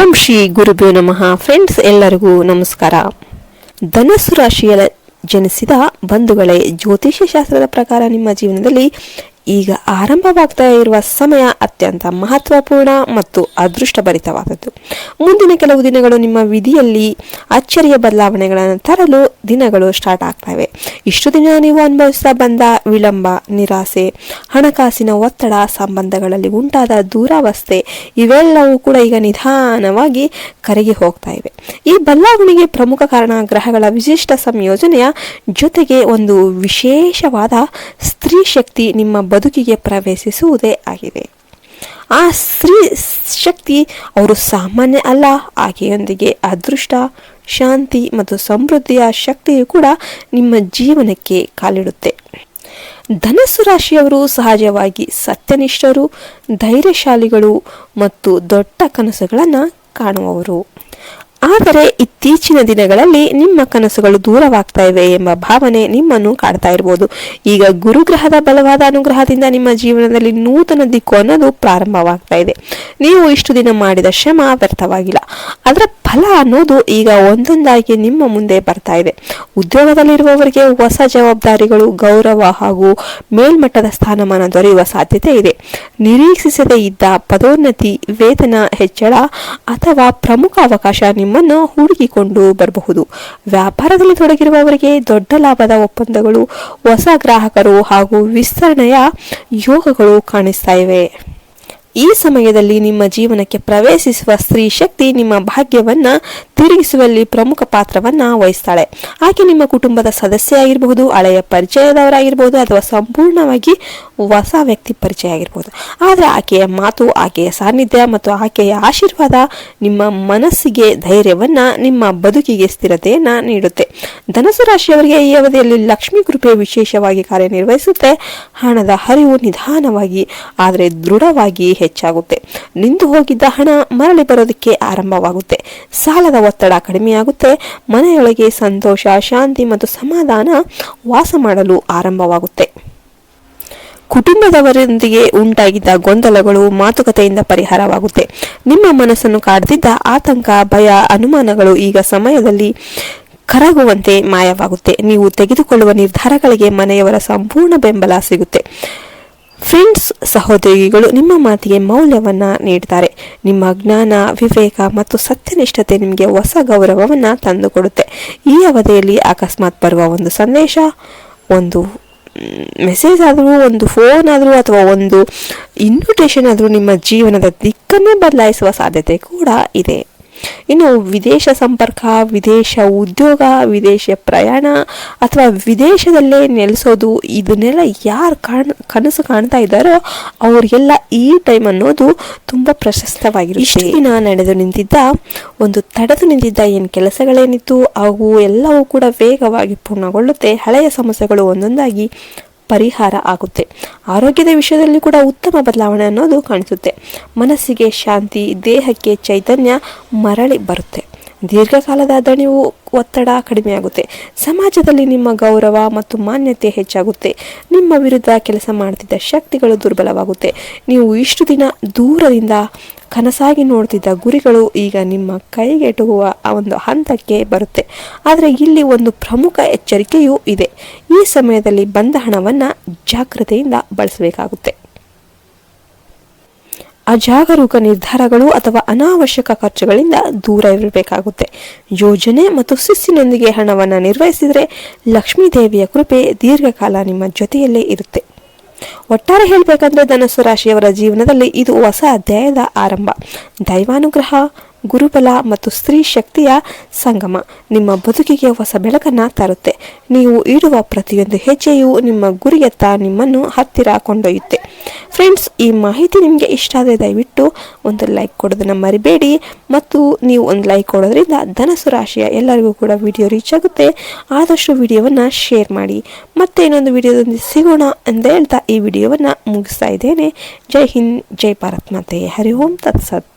ಓಂ ಶ್ರೀ ಗುರುಭ್ಯೋ ನಮಃ. ಫ್ರೆಂಡ್ಸ್ ಎಲ್ಲರಿಗೂ ನಮಸ್ಕಾರ. ಧನಸ್ಸು ರಾಶಿಯ ಜನಿಸಿದ ಬಂಧುಗಳೇ, ಜ್ಯೋತಿಷ್ಯ ಶಾಸ್ತ್ರದ ಪ್ರಕಾರ ನಿಮ್ಮ ಜೀವನದಲ್ಲಿ ಈಗ ಆರಂಭವಾಗ್ತಾ ಇರುವ ಸಮಯ ಅತ್ಯಂತ ಮಹತ್ವಪೂರ್ಣ ಮತ್ತು ಅದೃಷ್ಟಭರಿತವಾದದ್ದು. ಮುಂದಿನ ಕೆಲವು ದಿನಗಳು ನಿಮ್ಮ ವಿಧಿಯಲ್ಲಿ ಅಚ್ಚರಿಯ ಬದಲಾವಣೆಗಳನ್ನು ತರಲು ದಿನಗಳು ಸ್ಟಾರ್ಟ್ ಆಗ್ತವೆ. ಇಷ್ಟು ದಿನ ನೀವು ಅನುಭವಿಸ್ತಾ ಬಂದ ವಿಳಂಬ, ನಿರಾಸೆ, ಹಣಕಾಸಿನ ಒತ್ತಡ, ಸಂಬಂಧಗಳಲ್ಲಿ ಉಂಟಾದ ದೂರಾವಸ್ಥೆ, ಇವೆಲ್ಲವೂ ಕೂಡ ಈಗ ನಿಧಾನವಾಗಿ ಕರಗಿ ಹೋಗ್ತಾ ಇವೆ. ಈ ಬದಲಾವಣೆಗೆ ಪ್ರಮುಖ ಕಾರಣ ಗ್ರಹಗಳ ವಿಶಿಷ್ಟ ಸಂಯೋಜನೆಯ ಜೊತೆಗೆ ಒಂದು ವಿಶೇಷವಾದ ಸ್ತ್ರೀ ಶಕ್ತಿ ನಿಮ್ಮ ಬದುಕಿಗೆ ಪ್ರವೇಶಿಸುವುದೇ ಆಗಿದೆ. ಆ ಸ್ತ್ರೀ ಶಕ್ತಿ ಅವರು ಸಾಮಾನ್ಯ ಅಲ್ಲ. ಆಕೆಯೊಂದಿಗೆ ಅದೃಷ್ಟ, ಶಾಂತಿ ಮತ್ತು ಸಮೃದ್ಧಿಯ ಶಕ್ತಿಯು ಕೂಡ ನಿಮ್ಮ ಜೀವನಕ್ಕೆ ಕಾಲಿಡುತ್ತೆ. ಧನಸ್ಸು ರಾಶಿಯವರು ಸಹಜವಾಗಿ ಸತ್ಯನಿಷ್ಠರು, ಧೈರ್ಯಶಾಲಿಗಳು ಮತ್ತು ದೊಡ್ಡ ಕನಸುಗಳನ್ನು ಕಾಣುವವರು. ಆದರೆ ಇತ್ತೀಚಿನ ದಿನಗಳಲ್ಲಿ ನಿಮ್ಮ ಕನಸುಗಳು ದೂರವಾಗ್ತಾ ಇವೆ ಎಂಬ ಭಾವನೆ ನಿಮ್ಮನ್ನು ಕಾಡ್ತಾ ಇರಬಹುದು ಈಗ ಗುರುಗ್ರಹದ ಬಲವಾದ ಅನುಗ್ರಹದಿಂದ ನಿಮ್ಮ ಜೀವನದಲ್ಲಿ ನೂತನ ದಿಕ್ಕು ಅನ್ನೋದು ಪ್ರಾರಂಭವಾಗ್ತಾ ಇದೆ. ನೀವು ಇಷ್ಟು ದಿನ ಮಾಡಿದ ಶ್ರಮ ವ್ಯರ್ಥವಾಗಿಲ್ಲ. ಅದರ ಫಲ ಅನ್ನೋದು ಈಗ ಒಂದೊಂದಾಗಿ ನಿಮ್ಮ ಮುಂದೆ ಬರ್ತಾ ಇದೆ. ಉದ್ಯೋಗದಲ್ಲಿರುವವರಿಗೆ ಹೊಸ ಜವಾಬ್ದಾರಿಗಳು, ಗೌರವ ಹಾಗೂ ಮೇಲ್ಮಟ್ಟದ ಸ್ಥಾನಮಾನ ದೊರೆಯುವ ಸಾಧ್ಯತೆ ಇದೆ. ನಿರೀಕ್ಷಿಸದೇ ಇದ್ದ ಪದೋನ್ನತಿ, ವೇತನ, ಹೆಚ್ಚಳ ಅಥವಾ ಪ್ರಮುಖ ಅವಕಾಶ ನಿಮ್ಮನ್ನು ಹುಡುಕಿಕೊಂಡು ಬರಬಹುದು. ವ್ಯಾಪಾರದಲ್ಲಿ ತೊಡಗಿರುವವರಿಗೆ ದೊಡ್ಡ ಲಾಭದ ಒಪ್ಪಂದಗಳು, ಹೊಸ ಗ್ರಾಹಕರು ಹಾಗೂ ವಿಸ್ತರಣೆಯ ಯೋಗಗಳು ಕಾಣಿಸ್ತಾ ಇವೆ ಈ ಸಮಯದಲ್ಲಿ ನಿಮ್ಮ ಜೀವನಕ್ಕೆ ಪ್ರವೇಶಿಸುವ ಸ್ತ್ರೀ ಶಕ್ತಿ ನಿಮ್ಮ ಭಾಗ್ಯವನ್ನ ತಿರುಗಿಸುವಲ್ಲಿ ಪ್ರಮುಖ ಪಾತ್ರವನ್ನ ವಹಿಸ್ತಾಳೆ. ಆಕೆ ನಿಮ್ಮ ಕುಟುಂಬದ ಸದಸ್ಯ ಆಗಿರಬಹುದು, ಹಳೆಯ ಪರಿಚಯದವರಾಗಿರ್ಬೋದು ಅಥವಾ ಸಂಪೂರ್ಣವಾಗಿ ಹೊಸ ವ್ಯಕ್ತಿ ಪರಿಚಯ ಆಗಿರ್ಬೋದು. ಆದರೆ ಆಕೆಯ ಮಾತು, ಆಕೆಯ ಸಾನ್ನಿಧ್ಯ ಮತ್ತು ಆಕೆಯ ಆಶೀರ್ವಾದ ನಿಮ್ಮ ಮನಸ್ಸಿಗೆ ಧೈರ್ಯವನ್ನು, ನಿಮ್ಮ ಬದುಕಿಗೆ ಸ್ಥಿರತೆಯನ್ನು ನೀಡುತ್ತೆ. ಧನಸು ರಾಶಿಯವರಿಗೆ ಈ ಅವಧಿಯಲ್ಲಿ ಲಕ್ಷ್ಮೀ ಕೃಪೆ ವಿಶೇಷವಾಗಿ ಕಾರ್ಯನಿರ್ವಹಿಸುತ್ತೆ. ಹಣದ ಹರಿವು ನಿಧಾನವಾಗಿ, ಆದರೆ ದೃಢವಾಗಿ ಹೆಚ್ಚಾಗುತ್ತೆ. ನಿಂತು ಹೋಗಿದ್ದ ಹಣ ಮರಳಿ ಬರೋದಕ್ಕೆ ಆರಂಭವಾಗುತ್ತೆ. ಸಾಲದ ಒತ್ತಡ ಕಡಿಮೆಯಾಗುತ್ತೆ. ಮನೆಯೊಳಗೆ ಸಂತೋಷ, ಶಾಂತಿ ಮತ್ತು ಸಮಾಧಾನ ವಾಸ ಮಾಡಲು ಆರಂಭವಾಗುತ್ತೆ. ಕುಟುಂಬದವರೊಂದಿಗೆ ಉಂಟಾಗಿದ್ದ ಗೊಂದಲಗಳು ಮಾತುಕತೆಯಿಂದ ಪರಿಹಾರವಾಗುತ್ತೆ. ನಿಮ್ಮ ಮನಸ್ಸನ್ನು ಕಾಡ್ದಿದ್ದ ಆತಂಕ, ಭಯ, ಅನುಮಾನಗಳು ಈಗ ಸಮಯದಲ್ಲಿ ಕರಗುವಂತೆ ಮಾಯವಾಗುತ್ತೆ. ನೀವು ತೆಗೆದುಕೊಳ್ಳುವ ನಿರ್ಧಾರಗಳಿಗೆ ಮನೆಯವರ ಸಂಪೂರ್ಣ ಬೆಂಬಲ ಸಿಗುತ್ತೆ. ಫ್ರೆಂಡ್ಸ್, ಸಹೋದ್ಯೋಗಿಗಳು ನಿಮ್ಮ ಮಾತಿಗೆ ಮೌಲ್ಯವನ್ನ ನೀಡ್ತಾರೆ. ನಿಮ್ಮ ಜ್ಞಾನ, ವಿವೇಕ ಮತ್ತು ಸತ್ಯನಿಷ್ಠತೆ ನಿಮಗೆ ಹೊಸ ಗೌರವವನ್ನು ತಂದುಕೊಡುತ್ತೆ. ಈ ಅವಧಿಯಲ್ಲಿ ಅಕಸ್ಮಾತ್ ಬರುವ ಒಂದು ಸಂದೇಶ, ಒಂದು ಮೆಸೇಜ್ ಆದರೂ, ಒಂದು ಫೋನ್ ಆದರೂ, ಅಥವಾ ಒಂದು ಇನ್ವಿಟೇಷನ್ ಆದರೂ ನಿಮ್ಮ ಜೀವನದ ದಿಕ್ಕನ್ನೇ ಬದಲಾಯಿಸುವ ಸಾಧ್ಯತೆ ಕೂಡ ಇದೆ. ಇನ್ನು ವಿದೇಶ ಸಂಪರ್ಕ, ವಿದೇಶ ಉದ್ಯೋಗ, ವಿದೇಶ ಪ್ರಯಾಣ ಅಥವಾ ವಿದೇಶದಲ್ಲೇ ನೆಲೆಸೋದು, ಇದನ್ನೆಲ್ಲ ಯಾರು ಕಾಣ್, ಕನಸು ಕಾಣ್ತಾ ಇದ್ದಾರೋ ಅವರಿಗೆಲ್ಲ ಈ ಟೈಮ್ ಅನ್ನೋದು ತುಂಬ ಪ್ರಶಸ್ತವಾಗಿರುತ್ತೆ. ಇಷ್ಟು ದಿನ ನಡೆದು ನಿಂತಿದ್ದ, ಒಂದು ತಡೆದು ನಿಂತಿದ್ದ ಏನು ಕೆಲಸಗಳೇನಿತ್ತು ಅವು ಎಲ್ಲವೂ ಕೂಡ ವೇಗವಾಗಿ ಪೂರ್ಣಗೊಳ್ಳುತ್ತೆ, ಹಳೆಯ ಸಮಸ್ಯೆಗಳು ಒಂದೊಂದಾಗಿ ಪರಿಹಾರ ಆಗುತ್ತೆ. ಆರೋಗ್ಯದ ವಿಷಯದಲ್ಲಿ ಕೂಡ ಉತ್ತಮ ಬದಲಾವಣೆ ಅನ್ನೋದು ಕಾಣಿಸುತ್ತೆ. ಮನಸ್ಸಿಗೆ ಶಾಂತಿ, ದೇಹಕ್ಕೆ ಚೈತನ್ಯ ಮರಳಿ ಬರುತ್ತೆ. ದೀರ್ಘಕಾಲದ ದಣಿವು ಒತ್ತಡ ಕಡಿಮೆಯಾಗುತ್ತೆ ಸಮಾಜದಲ್ಲಿ ನಿಮ್ಮ ಗೌರವ ಮತ್ತು ಮಾನ್ಯತೆ ಹೆಚ್ಚಾಗುತ್ತೆ. ನಿಮ್ಮ ವಿರುದ್ಧ ಕೆಲಸ ಮಾಡ್ತಿದ್ದ ಶಕ್ತಿಗಳು ದುರ್ಬಲವಾಗುತ್ತೆ. ನೀವು ಇಷ್ಟು ದಿನ ದೂರದಿಂದ ಕನಸಾಗಿ ನೋಡ್ತಿದ್ದ ಗುರಿಗಳು ಈಗ ನಿಮ್ಮ ಕೈಗೆಟುಕುವ ಒಂದು ಹಂತಕ್ಕೆ ಬರುತ್ತೆ. ಆದರೆ ಇಲ್ಲಿ ಒಂದು ಪ್ರಮುಖ ಎಚ್ಚರಿಕೆಯೂ ಇದೆ. ಈ ಸಮಯದಲ್ಲಿ ಬಂದ ಹಣವನ್ನು ಜಾಗ್ರತೆಯಿಂದ ಬಳಸಬೇಕಾಗುತ್ತೆ. ಅಜಾಗರೂಕ ನಿರ್ಧಾರಗಳು ಅಥವಾ ಅನಾವಶ್ಯಕ ಖರ್ಚುಗಳಿಂದ ದೂರ ಇರಬೇಕಾಗುತ್ತೆ. ಯೋಜನೆ ಮತ್ತು ಶಿಸ್ತಿನೊಂದಿಗೆ ಹಣವನ್ನು ನಿರ್ವಹಿಸಿದರೆ ಲಕ್ಷ್ಮೀ ದೇವಿಯ ಕೃಪೆ ದೀರ್ಘಕಾಲ ನಿಮ್ಮ ಜೊತೆಯಲ್ಲೇ ಇರುತ್ತೆ. ಒಟ್ಟಾರೆ ಹೇಳಬೇಕಂದ್ರೆ ಧನಸ್ಸು ರಾಶಿಯವರ ಜೀವನದಲ್ಲಿ ಇದು ಹೊಸ ಅಧ್ಯಾಯದ ಆರಂಭ. ದೈವಾನುಗ್ರಹ, ಗುರುಬಲ ಮತ್ತು ಸ್ತ್ರೀ ಶಕ್ತಿಯ ಸಂಗಮ ನಿಮ್ಮ ಬದುಕಿಗೆ ಹೊಸ ಬೆಳಕನ್ನು ತರುತ್ತೆ. ನೀವು ಇಡುವ ಪ್ರತಿಯೊಂದು ಹೆಜ್ಜೆಯು ನಿಮ್ಮ ಗುರಿಯತ್ತ ನಿಮ್ಮನ್ನು ಹತ್ತಿರ ಕೊಂಡೊಯ್ಯುತ್ತೆ. ಫ್ರೆಂಡ್ಸ್ ಈ ಮಾಹಿತಿ ನಿಮಗೆ ಇಷ್ಟ ಆದರೆ ದಯವಿಟ್ಟು ಒಂದು ಲೈಕ್ ಕೊಡೋದನ್ನು ಮರಿಬೇಡಿ. ಮತ್ತು ನೀವು ಒಂದು ಲೈಕ್ ಕೊಡೋದ್ರಿಂದ ಧನಸು ರಾಶಿಯ ಎಲ್ಲರಿಗೂ ಕೂಡ ವಿಡಿಯೋ ರೀಚ್ ಆಗುತ್ತೆ. ಆದಷ್ಟು ವಿಡಿಯೋವನ್ನು ಶೇರ್ ಮಾಡಿ. ಮತ್ತೆ ಇನ್ನೊಂದು ವಿಡಿಯೋದೊಂದಿಗೆ ಸಿಗೋಣ ಅಂತ ಹೇಳ್ತಾ ಈ ವಿಡಿಯೋವನ್ನು ಮುಗಿಸ್ತಾ ಇದ್ದೇನೆ. ಜೈ ಹಿಂದ್, ಜೈ ಭಾರತ್ ಮಾತೆ. ಹರಿ ಓಂ, ತತ್ಸತ್.